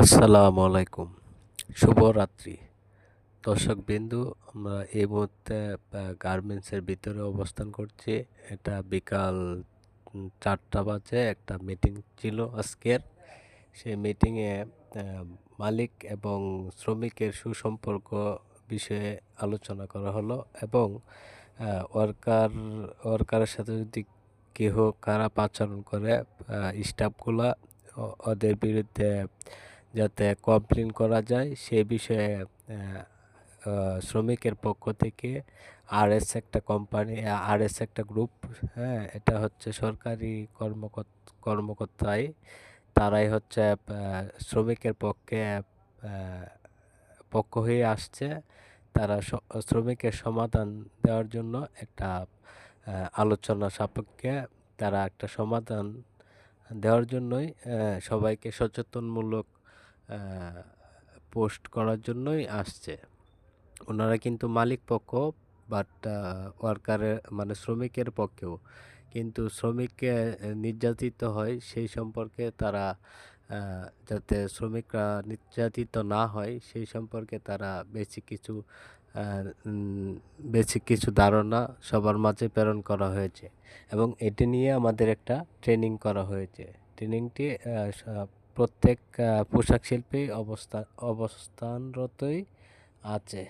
আসসালামু আলাইকুম। শুভরাত্রি। দর্শক বিন্দু আমরা এই মুহূর্তে গার্মেন্টসের ভিতরে অবস্থান করছি। এটা বিকাল চারটা বাজে একটা মিটিং ছিল আজকের। সেই মিটিংয়ে মালিক এবং শ্রমিকের সুসম্পর্ক বিষয়ে আলোচনা করা হলো এবং ওয়ার্কার ওয়ার্কারের সাথে যদি কেহ খারাপ আচরণ করে স্টাফগুলা ওদের বিরুদ্ধে যাতে কমপ্লেন করা যায়, সে বিষয়ে শ্রমিকের পক্ষ থেকে আরএস একটা কোম্পানি, আরএস একটা গ্রুপ হ্যাঁ এটা হচ্ছে সরকারি কর্মকর্তা কর্মকর্তাই। তারাই হচ্ছে শ্রমিকের পক্ষে পক্ষ হয়ে আসছে। তারা শ্রমিকের সমাধান দেওয়ার জন্য একটা আলোচনা সাপেক্ষে তারা একটা সমাধান দেওয়ার জন্যই সবাইকে সচেতনমূলক পোস্ট করার জন্যই আসছে। ওনারা কিন্তু মালিক পক্ষ বাট ওয়ার্কারের মানে শ্রমিকের পক্ষেও। কিন্তু শ্রমিককে নির্যাতিত হয়, সেই সম্পর্কে তারা যাতে শ্রমিকরা নির্যাতিত না হয়, সেই সম্পর্কে তারা বেশি কিছু বেসিক কিছু ধারণা সবার মাঝে প্রেরণ করা হয়েছে। এবং এটি নিয়ে আমাদের একটা ট্রেনিং করা হয়েছে। ট্রেনিংটি প্রত্যেক পোশাক শিল্পী অবস্থা অবস্থানরতই আছে।